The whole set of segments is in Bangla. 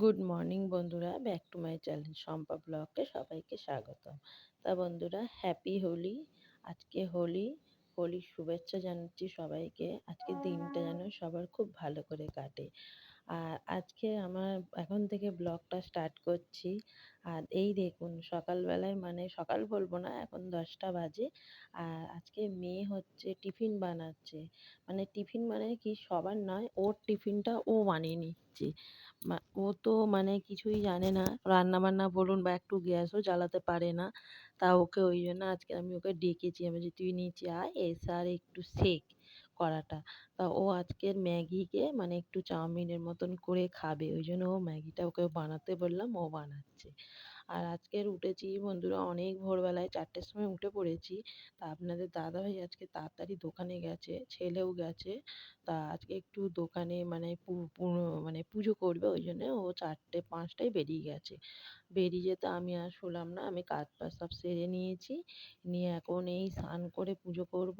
গুড মর্নিং বন্ধুরা, back to my channel Shampa ব্লগকে সবাইকে স্বাগত তা বন্ধুরা, হ্যাপি হোলি, আজকে হোলি, হোলির শুভেচ্ছা জানাচ্ছি সবাইকে। আজকে দিনটা যেন সবার খুব ভালো করে কাটে। আর আজকে আমার এখন থেকে ব্লগটা স্টার্ট করছি। আর এই দেখুন, সকালবেলায় মানে সকাল বলব না, এখন দশটা বাজে। আর আজকে মেয়ে হচ্ছে টিফিন বানাচ্ছে। মানে টিফিন মানে কি, সবার নয়, ওর টিফিনটা ও বানিয়ে নিচ্ছে। ও তো মানে কিছুই জানে না। রান্না বান্না বলুন বা একটু গ্যাসও জ্বালাতে পারে না। তা ওকে ওই জন্য আজকে আমি ওকে ডেকেছি। আমি যে তুই নিচে আয়, এসে আর একটু শেখ করাটা। তা ও আজকের ম্যাগিকে মানে একটু চাউমিনের মতন করে খাবে। ওই জন্য ও ম্যাগিটা ওকে বানাতে বললাম, ও বানাচ্ছে। আর আজকের উঠেছি বন্ধুরা অনেক ভোরবেলায় চারটের সময় উঠে পড়েছি। তা আপনাদের দাদাভাই আজকে তাড়াতাড়ি দোকানে গেছে, ছেলেও গেছে। তা আজকে একটু দোকানে মানে মানে পুজো করবে ওই জন্য ও চারটে, পাঁচটায় বেরিয়ে গেছে। বেরিয়ে যেতে আমি আর শুলাম না, আমি কাজ বাজ সব সেরে নিয়েছি। নিয়ে এখন এই স্নান করে পুজো করব।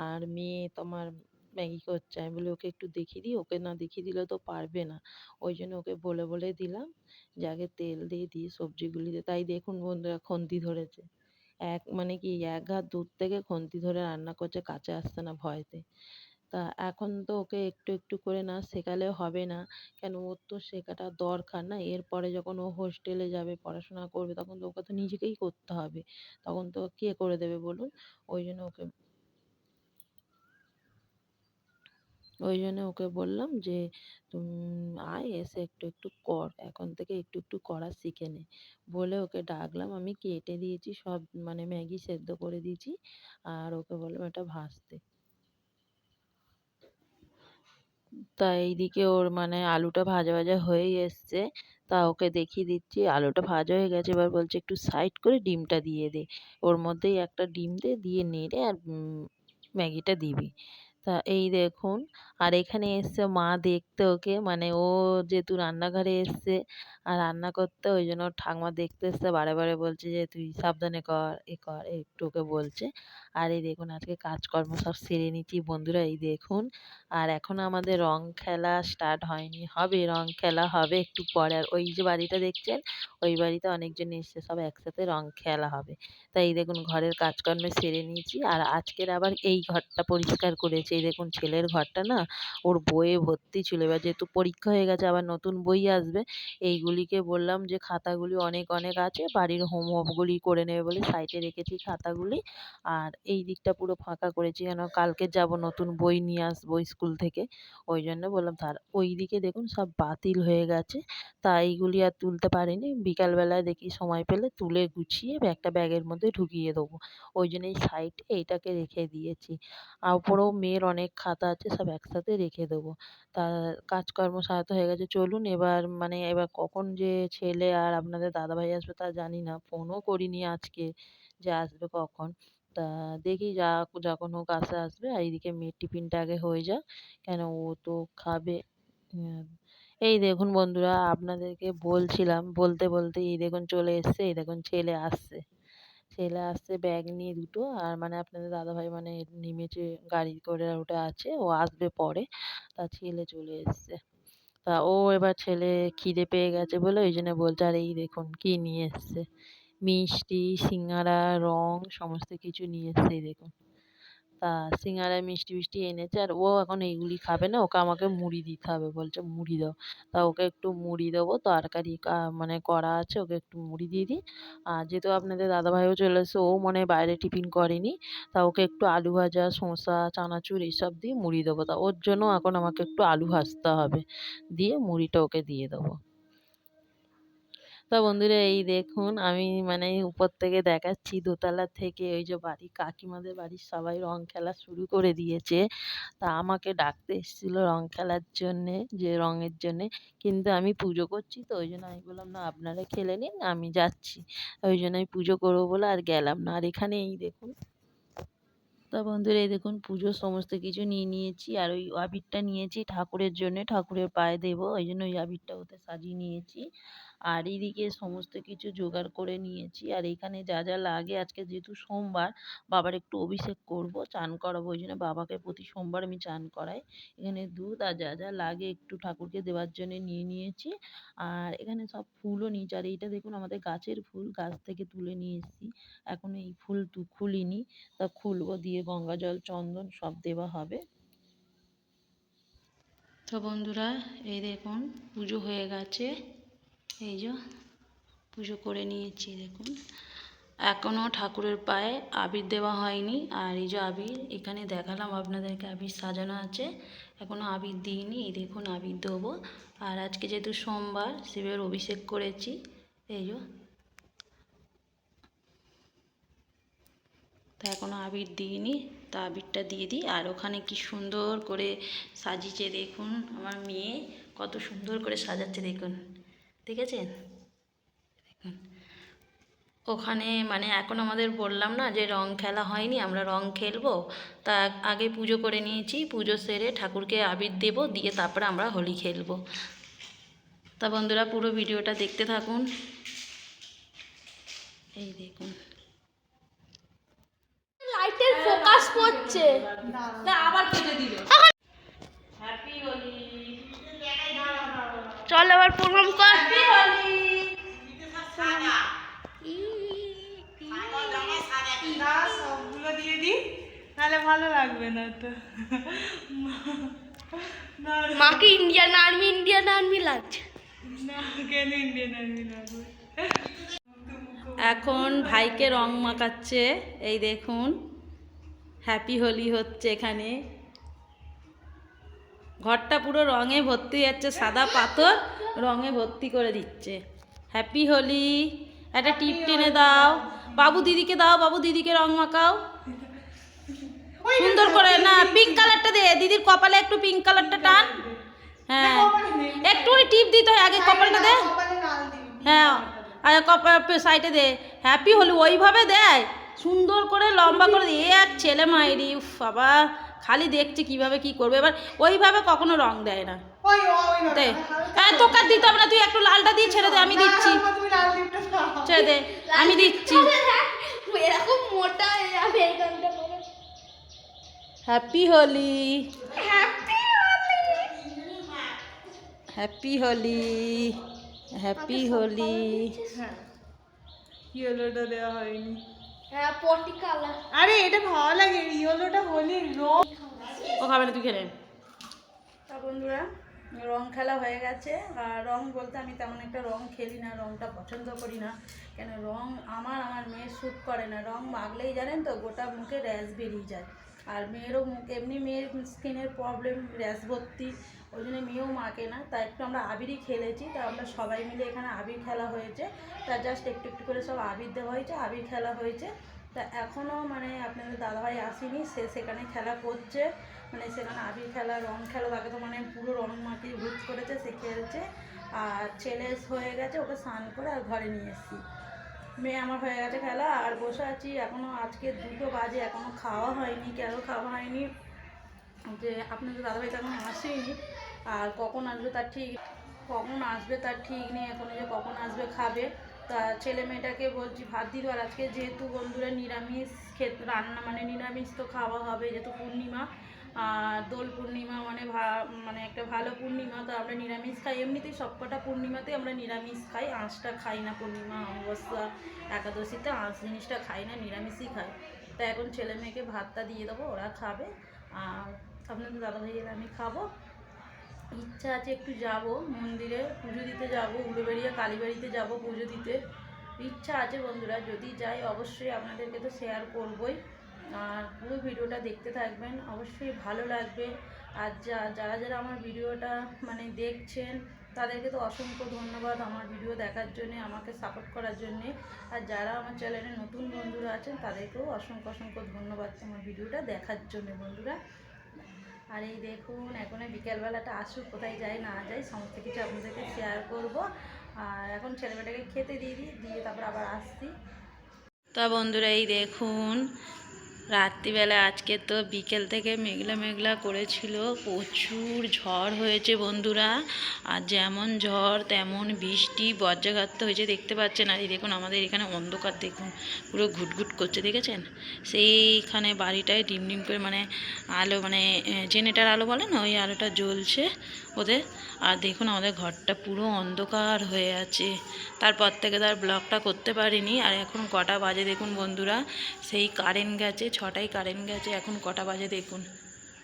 আর মেয়ে তোমার ম্যাগি করছে আমি বলি, ওকে একটু দেখিয়ে দিই, ওকে না দেখিয়ে দিলে তো পারবে না। ওই জন্য ওকে বলে বলে দিলাম যে, আগে তেল দিয়ে দিয়ে। সবজিগুলিতে তাই দেখুন বন্ধুরা, খুন্তি ধরেছে। এক মানে কি, এক হাত দূর থেকে খুন্তি ধরে রান্না করছে, কাছে আসছে না ভয়তে। তা এখন তো ওকে একটু একটু করে না, শেখালে হবে না। কেন, ওর তো শেখাটা দরকার না। এরপরে যখন ও হোস্টেলে যাবে, পড়াশোনা করবে, তখন তো ওকে তো নিজেকেই করতে হবে। তখন তো কে করে দেবে বলুন? ওই জন্য ওকে ওই জন্য ওকে বললাম যে আয় এসে একটু একটু কর, এখন থেকে একটু একটু করা শিখে নে। বলে ওকে ডাকলাম, আমি কেটে দিয়েছি, সব মানে ম্যাগি সেদ্ধ করে দিয়েছি, আর ওকে বললাম এটা ভাজতে। তা এইদিকে ওর মানে আলুটা ভাজা ভাজা হয়েই এসছে, তা ওকে দেখিয়ে দিচ্ছি, আলুটা ভাজা হয়ে গেছে, এবার বলছে একটু সাইড করে ডিমটা দিয়ে দে, ওর মধ্যেই একটা ডিম দে, দিয়ে নেড়ে আর ম্যাগিটা দিবি। তা এই দেখুন, আর এখানে এসছে মা দেখতে ওকে মানে ও যেহেতু রান্নাঘরে এসছে আর রান্না করতে, ওই জন্য ঠাকমা দেখতে এসছে, বারে বারে বলছে যে, তুই সাবধানে কর, এ কর, একটু ওকে বলছে। আর এই দেখুন, আজকে কাজকর্ম সব সেরে নিচ্ছি বন্ধুরা, এই দেখুন। আর এখনও আমাদের রং খেলা স্টার্ট হয়নি, হবে রং খেলা, হবে একটু পরে। আর ওই যে বাড়িটা দেখছেন, ওই বাড়িতে অনেকজন এসছে, সব একসাথে রং খেলা হবে। তাই এই দেখুন, ঘরের কাজকর্ম সেরে নিয়েছি। আর আজকের আবার এই ঘরটা পরিষ্কার করেছি। এই দেখুন ছেলের ঘরটা না ওর বইয়ে ভর্তি ছিল। এবার যেহেতু পরীক্ষা হয়ে গেছে, আবার নতুন বই আসবে, এইগুলিকে বললাম যে খাতাগুলি অনেক অনেক আছে, বাড়ির হোমওয়ার্কগুলি করে নেবে বলে সাইডে রেখেছি খাতাগুলি। আর এই দিকটা পুরো ফাঁকা করেছি কেন, কালকে যাব নতুন বই নিয়ে আসব স্কুল থেকে। ওই জন্য বললাম তার, ওই দিকে দেখুন সব বাতিল হয়ে গেছে। তা এইগুলি আর তুলতে পারিনি। বিকালবেলায় দেখি সময় পেলে তুলে গুছিয়ে একটা ব্যাগের মধ্যে ঢুকিয়ে দেবো। ওই জন্য এই সাইডে এইটাকে রেখে দিয়েছি। আর ওপরেও মেয়ের অনেক খাতা আছে, সব একসাথে রেখে দেবো। তা কাজকর্ম সারাতে হয়ে গেছে। চলুন এবার মানে এবার কখন যে ছেলে আর আপনাদের দাদাভাই আসবে তা জানি না। ফোনও করিনি আজকে যে আসবে কখন। তা দেখি যা, যখন হোক আসে, আসবে। আর এইদিকে মেয়ের টিফিনটা আগে হয়ে যাক। কেন ও তো খাবে। এই দেখুন বন্ধুরা, আপনাদেরকে বলছিলাম, বলতে বলতে এই দেখুন চলে এসছে, এই দেখুন ছেলে আসছে। ছেলে আসছে ব্যাগ নিয়ে দুটো। আর মানে আপনাদের দাদাভাই মানে নেমেছে গাড়ি করে ওটা আছে, ও আসবে পরে। তা ছেলে চলে এসছে। তা ও এবার ছেলে খিদে পেয়ে গেছে বলে ওই জন্য বলছে, আর এই দেখুন কি নিয়ে এসছে? মিষ্টি, সিঙ্গারা, রং, সমস্ত কিছু নিয়ে এসছে, এই দেখুন। তা সিঙ্গারা মিষ্টি ফিষ্টি এনেছে আর ও এখন এইগুলি খাবে না, ওকে আমাকে মুড়ি দিতে হবে, বলছে মুড়ি দাও। তা ওকে একটু মুড়ি দেবো, তরকারি মানে করা আছে, ওকে একটু মুড়ি দিয়ে দিই। আর যেহেতু আপনাদের দাদাভাইও চলে এসেছে, ও মনে বাইরে টিফিন করেনি, তা ওকে একটু আলু ভাজা, শসা, চানাচুর এইসব দিয়ে মুড়ি দেবো। তা ওর জন্য এখন আমাকে একটু আলু ভাজতে হবে, দিয়ে মুড়িটা ওকে দিয়ে দেবো। তো বন্ধুরা এই দেখুন আমি মানে উপর থেকে দেখাচ্ছি দোতলা থেকে ওই যে বাড়ি কাকিমাদের বাড়ির সবাই রং খেলা শুরু করে দিয়েছে। তা আমাকে ডাকতে এসেছিল রং খেলার জন্যে, যে রঙের জন্যে। কিন্তু আমি পুজো করছি তো ওই জন্য আমি বললাম, না, আপনারা খেলে নিন, আমি যাচ্ছি। ওই জন্য আমি পুজো করব বলে আর গেলাম না। আর এখানে এই দেখুন তা বন্ধুরা এই দেখুন পুজোর সমস্ত কিছু নিয়ে নিয়েছি। আর ওই আবিরটা নিয়েছি ঠাকুরের জন্যে। ঠাকুরের পায়ে দেবো, ওই জন্য ওই আবিরটা ওতে সাজিয়ে নিয়েছি। আর এদিকে সমস্ত কিছু জোগাড় করে নিয়েছি। আর এখানে যা যা লাগে, আজকে যেহেতু সোমবার, বাবার একটু অভিষেক করব, চান করাবো। ওই জন্য বাবাকে প্রতি সোমবার আমি চান করাই। এখানে দুধ আর যা যা লাগে একটু ঠাকুরকে দেওয়ার জন্য নিয়ে নিয়েছি। আর এখানে সব ফুলও নিয়েছি। আর এইটা দেখুন আমাদের গাছের ফুল, গাছ থেকে তুলে নিয়ে এসেছি। এখনও এই ফুল তু, খুলিনি। তা খুলবো, দিয়ে গঙ্গা জল চন্দন সব দেওয়া হবে। তো বন্ধুরা, এই দেখুন, পুজো হয়ে গেছে। এই যে, পুজো করে নিয়েছি, দেখুন। এখনও ঠাকুরের পায়ে আবির দেওয়া হয়নি। আর এই যে আবির, এখানে দেখালাম আপনাদেরকে, আবির সাজানো আছে। এখনও আবির দিইনি, এই দেখুন আবির দেবো। আর আজকে যেহেতু সোমবার, শিবের অভিষেক করেছি। এই যে তা এখনও আবির দিইনি, তা আবিরটা দিয়ে দিই। আর ওখানে কি সুন্দর করে সাজিয়েছে দেখুন আমার মেয়ে, কত সুন্দর করে সাজাচ্ছে দেখুন। দেখেছেন? দেখুন। ওখানে মানে এখন আমাদের বললাম না যে রং খেলা হয়নি, আমরা রং খেলব। তা আগে পুজো করে নিয়েছি, পুজো সেরে ঠাকুরকে আবির দেব, দিয়ে তারপরে আমরা হোলি খেলব। তা বন্ধুরা পুরো ভিডিওটা দেখতে থাকুন। এই দেখুন। পড়ছে না আবার কেটে দিল হ্যাপি হোলি চল আবার প্রণাম কর। সবগুলো দিয়ে দিই তাহলে ভালো লাগবে না তো মাকে ইন্ডিয়ান আর্মি ইন্ডিয়ান আর্মি লাগছে। কেন ইন্ডিয়ান আর্মি লাগবে? এখন ভাইকে রং মাখাচ্ছে। এই দেখুন। হ্যাপি হোলি হচ্ছে এখানে। ঘরটা পুরো রঙে ভর্তি হয়ে যাচ্ছে সাদা পাথর রঙে ভর্তি করে দিচ্ছে। হ্যাপি হোলি একটা টিপ টেনে দাও। বাবু দিদিকে দাও বাবু দিদিকে রং মাখাও। সুন্দর করে না পিঙ্ক কালারটা দে দিদির কপালে একটু পিঙ্ক কালারটা টান। হ্যাঁ। একটু টিপ দিতে হয় আগে কপালটা দে। হ্যাঁ আর কপাল সাইডে দে। হ্যাপি হলি ওইভাবে দেয়। সুন্দর করে লম্বা করে দিয়ে এক ছেলে মায়েরি উফ বাবা খালি দেখছে কীভাবে কি করবে। এবার ওইভাবে কখনো রং দেয় না। ওই ওই দে। হ্যাঁ তোকে আর দিতে হবে না তুই একটু লালটা দিয়ে ছেড়ে দে আমি দিচ্ছি। ছেড়ে দে আমি দিচ্ছি। এরকম মোটা হয়ে happy Holi. Happy happy Holi happy Holi. ইয়েলোটা দেওয়া হয়নি। হ্যাঁ আরে এটা ভালো লাগে ইয়েলোটা হলে রং ও খাবে না তুই খেলে তা বন্ধুরা রং খেলা হয়ে গেছে। আর রং বলতে আমি তেমন একটা রং খেলি না রংটা পছন্দ করি না। কেন রং আমার আমার মেয়ে শ্যুট করে না। রং মাগলেই জানেন তো গোটা মুখে র্যাশ বেরিয়ে যায়। আর মেয়েরও এমনি মেয়ের স্কিনের প্রবলেম র্যাশ ভর্তি, ওই জন্য মেয়েও মাকে না। তাই একটু আমরা আবিরই খেলেছি, তা আমরা সবাই মিলে এখানে আবির খেলা হয়েছে। তা জাস্ট একটু একটু করে সব আবির দেওয়া হয়েছে, আবির খেলা হয়েছে। তা এখনও মানে আপনাদের দাদাভাই আসেনি, সে সেখানে খেলা করছে। মানে সেখানে আবির খেলা, রং খেলা, তাকে তো মানে পুরো রং মাটি ভুজ করেছে, সে খেলছে। আর ছেলে হয়ে গেছে, ওকে স্নান করে আর ঘরে নিয়ে এসেছি। মেয়ে আমার হয়ে গেছে খেলা, আর বসে আছি এখনও আজকে দুটো বাজে এখনও খাওয়া হয়নি, কেন খাওয়া হয়নি? যে আপনাদের দাদাভাই তো এখন আসেনি, আর কখন আসবে তার ঠিক, কখন আসবে তার ঠিক নেই এখনও যে কখন আসবে, খাবে। তা ছেলে মেয়েটাকে বলছি, ভাত দিতে আর আজকে যেহেতু বন্ধুরা নিরামিষ, খেত, রান্না মানে নিরামিষ তো খাওয়া হবে, যেহেতু পূর্ণিমা দোল পূর্ণিমা মানে মানে একটা ভালো পূর্ণিমা, তো আমরা নিরামিষ খাই। এমনিতেই সবকটা পূর্ণিমাতেই আমরা নিরামিষ খাই। আঁশটা খাই না পূর্ণিমা, অমাবস্যা, একাদশীতে আঁশ জিনিসটা খাই না, নিরামিষই খাই। তা এখন ছেলে মেয়েকে ভাতটা দিয়ে দেবো, ওরা খাবে। আর আপনাদের দাদা ভাইয়ের আমি খাব। ইচ্ছা আছে একটু যাব, মন্দিরে পুজো দিতে যাব, উলুবেড়িয়া কালীবাড়িতে যাব পুজো দিতে। ইচ্ছা আছে বন্ধুরা, যদি যাই অবশ্যই আপনাদেরকে তো শেয়ার করবই। আর পুরো ভিডিওটা দেখতে থাকবেন। অবশ্যই ভালো লাগবে। আর যা, যারা যারা আমার ভিডিওটা মানে দেখছেন, তাদেরকে তো অসংখ্য ধন্যবাদ আমার ভিডিও দেখার জন্যে, আমাকে সাপোর্ট করার জন্যে। আর যারা আমার চ্যানেলে নতুন বন্ধুরা আছেন, তাদেরকেও অসংখ্য অসংখ্য ধন্যবাদ আমার ভিডিওটা দেখার জন্য বন্ধুরা। আর এই দেখুন, এখন বিকেলবেলাটা আসুক, কোথায় যাই, না যাই, সমস্ত কিছু আপনাদেরকে শেয়ার করব। আর এখন ছেলেমেয়েটাকে খেতে দিয়ে দিই, দিয়ে তারপর আবার আসছি। তা বন্ধুরা, এই দেখুন রাত্রিবেলা আজকে তো বিকেল থেকে মেঘলা মেঘলা করেছিল, প্রচুর ঝড় হয়েছে বন্ধুরা। আর যেমন ঝড়, তেমন বৃষ্টি, বজ্রাঘাত হয়েছে, দেখতে পাচ্ছেন। আর দেখুন, আমাদের এখানে অন্ধকার দেখুন, পুরো ঘুটঘুট করছে, দেখেছেন? সেইখানে বাড়িটায় ডিম ডিম করে মানে আলো মানে জেনেটার আলো বলে না, ওই আলোটা জ্বলছে। ওদের। আর দেখুন আমাদের ঘরটা পুরো অন্ধকার হয়ে আছে। তারপর থেকে তার ব্লকটা করতে পারিনি। আর এখন কটা বাজে দেখুন বন্ধুরা? সেই কারেন্ট গেছে, ছটায় কারেন্ট গেছে, এখন কটা বাজে দেখুন?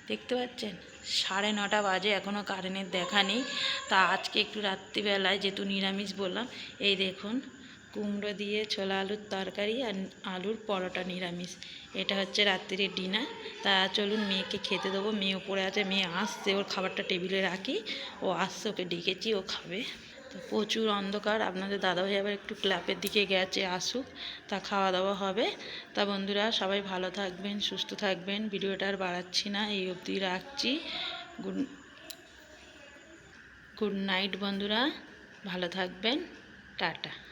দেখতে পাচ্ছেন? সাড়ে নটা বাজে এখনও কারেন্টের দেখা নেই। তা আজকে একটু রাত্রিবেলায় যেহেতু নিরামিষ বললাম, এই দেখুন কুমড়ো দিয়ে ছোলা আলুর তরকারি আর আলুর পরোটা নিরামিষ। এটা হচ্ছে রাত্রির ডিনার। তা চলুন মেয়েকে খেতে দেবো। মেয়ে ওপরে আছে, মেয়ে আসছে। ওর খাবারটা টেবিলে রাখি। ও আসছে, ওকে ডেকেছি, ও খাবে। তো প্রচুর অন্ধকার। আপনাদের দাদাভাই আবার একটু ক্লাবের দিকে গেছে, আসুক। তা খাওয়া দাওয়া হবে। তা বন্ধুরা, সবাই ভালো থাকবেন, সুস্থ থাকবেন। ভিডিওটা আর বাড়াচ্ছি না, এই অবধি রাখছি। গুড গুড নাইট বন্ধুরা। ভালো থাকবেন। টাটা।